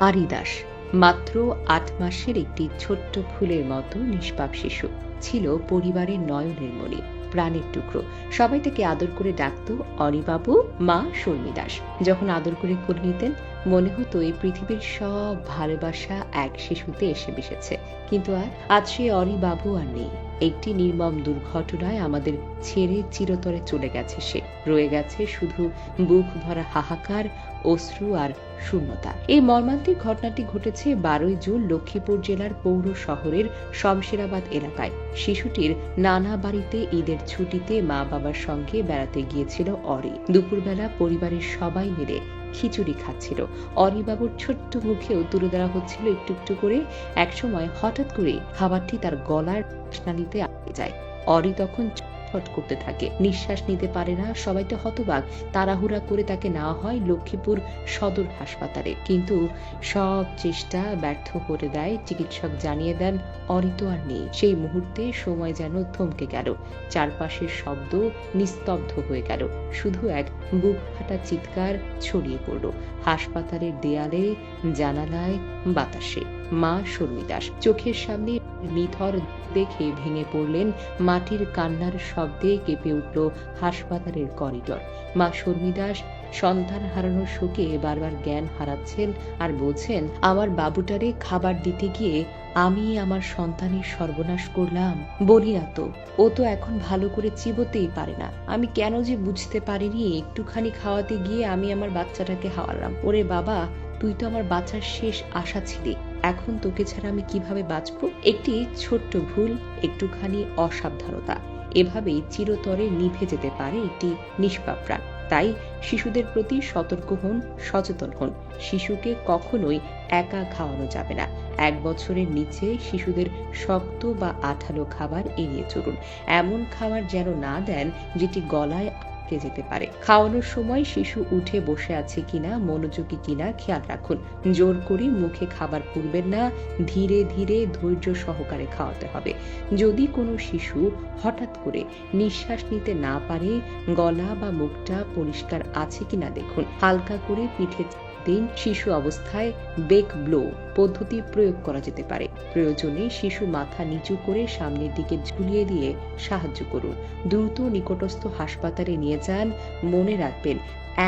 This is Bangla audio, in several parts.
আরিদাস মাত্র আট মাসের একটি ছোট্ট ফুলের মতো নিষ্পাপ শিশু। ছিল পরিবারের নয়নের মণি। প্রাণের টুকরো। সবাই তাকে আদর করে ডাকতো অরিবাবু মা শর্মী দাস যখন আদর করে কোলে নিতেন, মনে হতো এই পৃথিবীর সব ভালোবাসা এক শিশুতে এসে মিশেছে। কিন্তু আর, আজ সে অরিবাবু আর নেই। একটি নির্মম দুর্ঘটনায় আমাদের ছেড়ে চিরতরে চলে গেছে সে। রয়ে গেছে শুধু বুক ভরা হাহাকার, অশ্রু আর শূন্যতা। এই মর্মান্তিক ঘটনাটি ঘটেছে বারোই জুন লক্ষ্মীপুর জেলার পৌর শহরের শমশেরাবাদ এলাকায়। শিশুটির নানা বাড়িতে ঈদের ছুটিতে মা বাবার সঙ্গে বেড়াতে গিয়েছিল অরি। দুপুরবেলা পরিবারের সবাই মিলে খিচুড়ি খাচ্ছিল। অরিবাবুর ছোট্ট মুখেও তুলে ধরা হচ্ছিল একটু একটু করে। একসময় হঠাৎ করে খাবারটি তার গলার নালিতে আটকে যায়। অরি তখন ছটফট করতে থাকে। নিঃশ্বাস নিতে পারে না, সবাই তো হতবাক। তাড়াহুড়া করে তাকে নেওয়া হয় লক্ষ্মীপুর সদর হাসপাতালে। কিন্তু সব চেষ্টা ব্যর্থ করে দেয়। চিকিৎসক জানিয়ে দেন, অরিত আর নেই। সেই মুহূর্তে সময় যেন থমকে গেল। চারপাশের শব্দ নিস্তব্ধ হয়ে গেল। শুধু এক বুক ফাটা চিৎকার ছড়িয়ে পড়ল। হাসপাতালের দেয়ালে, জানালায় বাতাসে। মা শর্মিদাস। চোখের সামনে নিথর দেখে ভেঙে পড়লেন, মাটির কান্নার শব্দে কেঁপে উঠল হাসপাতালের করিডর। মা শর্মিদাস সন্তান হারানোর শোকে বারবার জ্ঞান হারাচ্ছেন আর বলছেন, আমার বাবুটারে খাবার দিতে গিয়ে আমি আমার সন্তানের সর্বনাশ করলাম। বলি না তো, ও তো এখন ভালো করে চিবোতেই পারে না। আমি কেন যে বুঝতে পারিনি, একটুখানি খাওয়াতে গিয়ে আমি আমার বাচ্চাটাকে হাওয়ালাম ওরে বাবা, তুই তো আমার বাচ্চার শেষ আশা ছিলি। এখন তোকে ছাড়া আমি কীভাবে বাঁচবো? একটি ছোট্ট ভুল, একটুখানি অসাবধানতা। এভাবেই চিরতরে নিভে যেতে পারে একটি নিষ্পাপ প্রাণ। তাই শিশুদের প্রতি সতর্ক হন, সচেতন হন। শিশুকে কখনোই একা খাওয়ানো যাবে না। এক বছরের নিচে শিশুদের শক্ত বা আঠালো খাবার এড়িয়ে চলুন। এমন খাবার যেন না দেন, যেটি গলায় আটকে যেতে পারে। খাওয়ানোর সময় শিশু উঠে বসে আছে কিনা, মনোযোগী কিনা খেয়াল রাখুন। জোর করে মুখে খাবার পুরবেন না, ধীরে ধীরে ধৈর্য সহকারে খাওয়াতে হবে। যদি কোনো শিশু হঠাৎ করে নিঃশ্বাস নিতে না পারে, গলা বা মুখটা পরিষ্কার আছে কিনা দেখুন। হালকা করে পিঠে দিন শিশু অবস্থায় বেক ব্লো পদ্ধতি প্রয়োগ করা যেতে পারে। প্রয়োজনে শিশু মাথা নিচু করে সামনের দিকে ঝুলিয়ে দিয়ে সাহায্য করুন। দ্রুত নিকটস্থ হাসপাতালে নিয়ে যান, মনে রাখবেন,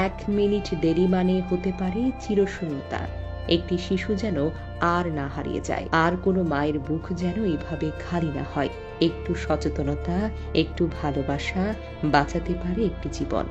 এক মিনিট দেরি মানে হতে পারে চিরশূন্যতা একটি শিশু যেন আর না হারিয়ে যায়, আর কোনো মায়ের বুক যেন এভাবে খালি না হয়। একটু সচেতনতা, একটু ভালোবাসা বাঁচাতে পারে একটি জীবন।